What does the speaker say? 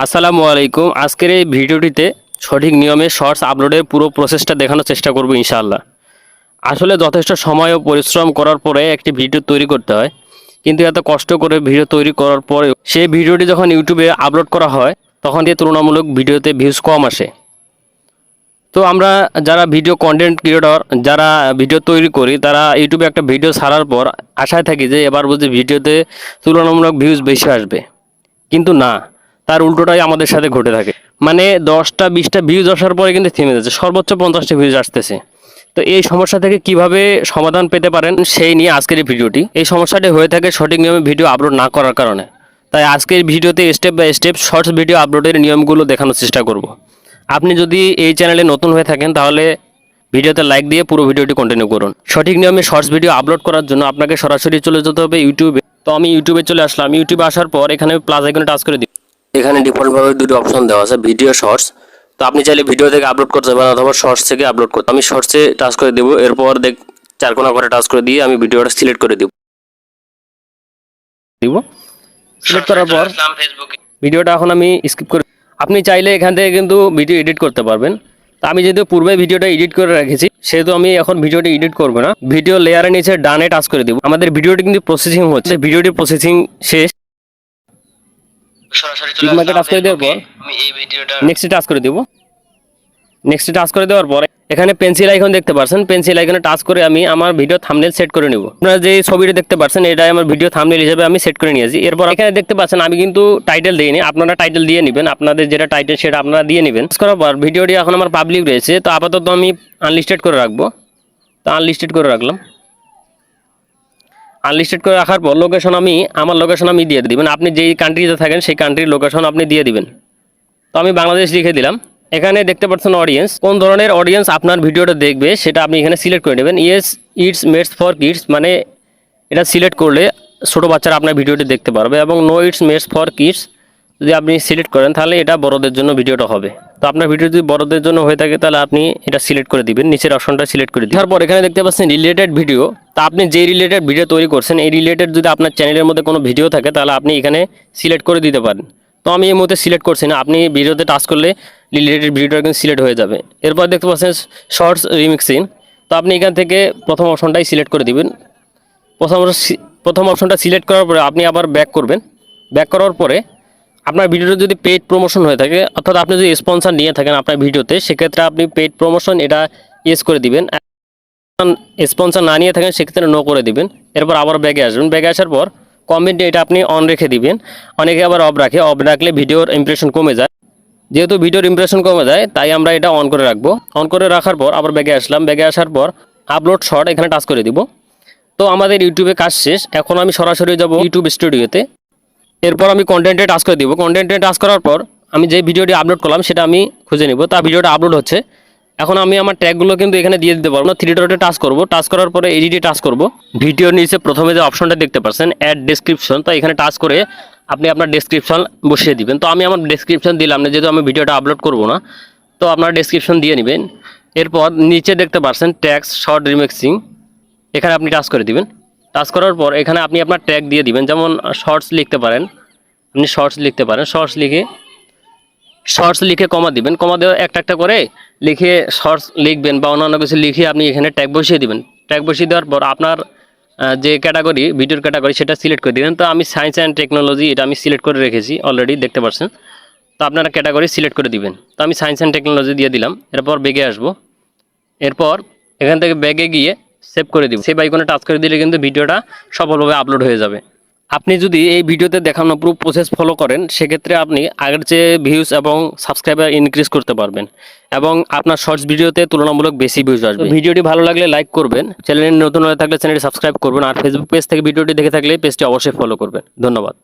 আসসালামু আলাইকুম। আজকের এই ভিডিওটিতে সঠিক নিয়মে শর্টস আপলোডের পুরো প্রসেসটা দেখানোর চেষ্টা করব ইনশাআল্লাহ। আসলে যথেষ্ট সময় ও পরিশ্রম করার পরে একটি ভিডিও তৈরি করতে হয়। কিন্তু এত কষ্ট করে ভিডিও তৈরি করার পরে সেই ভিডিওটি যখন ইউটিউবে আপলোড করা হয়, তখন দিয়ে তুলনামূলক ভিডিওতে ভিউজ কম আসে। তো আমরা যারা ভিডিও কন্টেন্ট ক্রিয়েটর যারা ভিডিও তৈরি করি, তারা ইউটিউবে একটা ভিডিও ছাড়ার পর আশায় থাকি যে এবার বুঝি ভিডিওতে তুলনামূলক ভিউজ বেশি আসবে। কিন্তু না তার উল্টোটাই আমাদের সাথে ঘটে থাকে। মানে দশটা, বিশটা ভিউজ আসার পরে কিন্তু থেমে যাচ্ছে। সর্বোচ্চ পঞ্চাশটা ভিউজ আসতেছে। তো এই সমস্যা থেকে কীভাবে সমাধান পেতে পারেন সেই নিয়ে আজকের এই ভিডিওটি। এই সমস্যাটি হয়ে থাকে সঠিক নিয়মে ভিডিও আপলোড না করার কারণে। তাই আজকের ভিডিওতে step by step shorts video আপলোডের নিয়মগুলো দেখানোর চেষ্টা করব। আপনি যদি এই চ্যানেলে নতুন হয়ে থাকেন, তাহলে ভিডিওতে লাইক দিয়ে পুরো ভিডিওটি কন্টিনিউ করুন। সঠিক নিয়মে শর্টস ভিডিও আপলোড করার জন্য আপনাকে সরাসরি চলে যেতে হবে ইউটিউবে তো আমি ইউটিউবে চলে আসলাম। ইউটিউবে আসার পর এখানে প্লাস আইকনে টাচ করে দিই এখানে ডিফল্টভাবে দুটো অপশন দেওয়া আছে ভিডিও শর্টস। তো আপনি চাইলে ভিডিও থেকে আপলোড করতে পারেন অথবা শর্টস থেকে আপলোড করতে। আমি শর্টসে টাচ করে দেবো এরপর দেখ চার কোনা করে টাচ করে দিয়ে আমি ভিডিওটা সিলেক্ট করে দেবো। দিব? সিলেক্ট করার পর ভিডিওটা এখন আমি স্কিপ করে আপনি চাইলে এখান থেকে কিন্তু ভিডিও এডিট করতে পারবেন। তো আমি যেহেতু পূর্বে ভিডিওটা এডিট করে রেখেছি সেহেতু আমি এখন ভিডিওটি এডিট করব না। ভিডিও লেয়ারের নিচে ডানে টাচ করে দিব। আমাদের ভিডিওটি কিন্তু প্রসেসিং হচ্ছে। ভিডিওটি প্রসেসিং শেষ। সরাসরি Tick mark এ করে দেওয়ার পর? আমি এই ভিডিওটা নেক্সটে টাচ করে দেব। নেক্সটে টাচ করে দেওয়ার পরে এখানে পেন্সিল আইকন দেখতে পাচ্ছেন পেন্সিল আইকনে টাচ করে আমি আমার ভিডিও সেট করে নিব। আপনারা যে ছবিটা দেখতে পাচ্ছেন এটাই আমার ভিডিও হিসেবে আমি সেট করে নিয়েছি। এরপর এখানে দেখতে পাচ্ছেন আমি কিন্তু টাইটেল দিইনি। আপনারা টাইটেল দিয়ে নেবেন। আপনাদের যেটা টাইটেল সেটা আপনারা দিয়ে নেবেন। করার পর ভিডিওটি এখন আমার পাবলিক রয়েছে। তো আপাতত আমি আনলিস্টেড করে রাখব। তো আনলিস্টেড করে রাখলাম। আনলিস্টেড করে রাখার পর লোকেশন আমি, আমার লোকেশন আমি দিয়ে দিবেন। আপনি যেই কান্ট্রিতে থাকেন, সেই কান্ট্রির লোকেশন আপনি দিয়ে দিবেন। তো আমি বাংলাদেশ লিখে দিলাম। এখানে দেখতে পাচ্ছেন অডিয়েন্স কোন ধরনের অডিয়েন্স আপনার ভিডিওটা দেখবে, সেটা আপনি এখানে সিলেক্ট করে নেবেন। Yes it's made for kids মানে এটা সিলেক্ট করলে ছোটো বাচ্চারা আপনার ভিডিওটি দেখতে পারবে এবং no it's made for kids যদি আপনি সিলেক্ট করেন, তাহলে এটা বড়দের জন্য ভিডিওটা হবে। তো আপনার ভিডিও যদি বড়দের জন্য হয়ে থাকে, তাহলে আপনি এটা সিলেক্ট করে দিবেন, নিচের অপশনটা সিলেক্ট করে দিন তারপর এখানে দেখতে পাচ্ছেন রিলেটেড ভিডিও তা আপনি যে রিলেটেড ভিডিও তৈরি করছেন, এই রিলেটেড যদি আপনার চ্যানেলের মধ্যে কোনো ভিডিও থাকে, তাহলে আপনি এখানে সিলেক্ট করে দিতে পারেন। তো আমি এই মুহূর্তে সিলেক্ট করছি না। আপনি ভিডিওতে টাচ করলে রিলেটেড ভিডিওটা কিন্তু সিলেক্ট হয়ে যাবে। এরপর দেখতে পাচ্ছেন শর্টস রিমিক্সিং তো আপনি এখান থেকে প্রথম অপশনটাই সিলেক্ট করে দিবেন। প্রথম প্রথম অপশনটা সিলেক্ট করার পরে আপনি আবার ব্যাক করবেন। ব্যাক করার পরে আপনার ভিডিওটা যদি পেইড প্রমোশন হয়ে থাকে, অর্থাৎ আপনি যদি স্পন্সর নিয়ে থাকেন আপনার ভিডিওতে, সেক্ষেত্রে আপনি পেইড প্রমোশন এটা ইয়েস করে দিবেন। স্পন্সর না নিয়ে থাকেন, সেক্ষেত্রে নো করে দিবেন। এরপর আবার ব্যাগে আসবেন। ব্যাগে আসার পর কমেন্টে এটা আপনি অন রেখে দিবেন। অনেকে আবার অফ রাখে। অফ রাখলে ভিডিওর ইমপ্রেশন কমে যায়। যেহেতু ভিডিওর ইমপ্রেশন কমে যায়, তাই আমরা এটা অন করে রাখব। অন করে রাখার পর আবার ব্যাগে আসলাম। ব্যাগে আসার পর আপলোড শর্ট এখানে টাচ করে দিব। তো আমাদের ইউটিউবে কাজ শেষ। এখন আমি সরাসরি যাব ইউটিউব স্টুডিওতে এরপর আমি কন্টেন্টে টাচ করে দিব। কন্টেন্টে টাচ করার পর আমি যে ভিডিওটি আপলোড করলাম, সেটা আমি খুঁজে নিব। তা ভিডিওটা আপলোড হচ্ছে। এখন আমি আমার ট্যাগগুলো কিন্তু এখানে দিয়ে দিতে পারব না। থ্রি ডটে টাচ করব। টাচ করার পরে এডিটে টাচ করব। ভিডিওর নিচে প্রথমে যে অপশনটা দেখতে পাচ্ছেন অ্যাড ডেসক্রিপশন তো এখানে টাচ করে আপনি আপনার ডেসক্রিপশন বসিয়ে দিবেন। তো আমি আমার ডেসক্রিপশন দিলাম না, যেহেতু আমি ভিডিওটা আপলোড করব না, তো আপনার ডেসক্রিপশন দিয়ে নেবেন। এরপর নিচে দেখতে পাচ্ছেন ট্যাক্স শর্ট রিমিক্সিং এখানে আপনি টাচ করে দিবেন। টাচ করার পর এখানে আপনি আপনার ট্যাগ দিয়ে দিবেন। যেমন শর্টস লিখতে পারেন। আপনি শর্টস লিখতে পারেন। শর্টস লিখে শর্টস লিখে কমা দিবেন। কমা দেওয়া একটা একটা করে লিখে শর্টস লিখবেন বা অন্যান্য কিছু লিখে আপনি এখানে ট্যাগ বসিয়ে দিবেন। ট্যাগ বসিয়ে দেওয়ার পর আপনার যে ক্যাটাগরি ভিডিওর ক্যাটাগরি সেটা সিলেক্ট করে দিবেন। তো আমি সায়েন্স অ্যান্ড টেকনোলজি এটা আমি সিলেক্ট করে রেখেছি অলরেডি দেখতে পাচ্ছেন। তো আপনারা ক্যাটাগরি সিলেক্ট করে দিবেন। তো আমি সায়েন্স অ্যান্ড টেকনোলজি দিয়ে দিলাম। এরপর বেগে আসব। এরপর এখান থেকে ব্যাগে গিয়ে সেভ করে দিব। সেভ আইকনে টাচ করে দিলে কিন্তু ভিডিওটা সফলভাবে আপলোড হয়ে যাবে। আপনি যদি এই ভিডিওতে দেখানো পুরো প্রসেস ফলো করেন, সেক্ষেত্রে আপনি আগের চেয়ে ভিউজ এবং সাবস্ক্রাইবার ইনক্রিজ করতে পারবেন এবং আপনার শর্টস ভিডিওতে তুলনামূলক বেশি ভিউজ আসবে। ভিডিওটি ভালো লাগলে লাইক করবেন চ্যানেলে নতুন হয়ে থাকলে চ্যানেলটি সাবস্ক্রাইব করবেন, আর ফেসবুক পেজ থেকে ভিডিওটি দেখে থাকলে পেজটি অবশ্যই ফলো করবেন। ধন্যবাদ।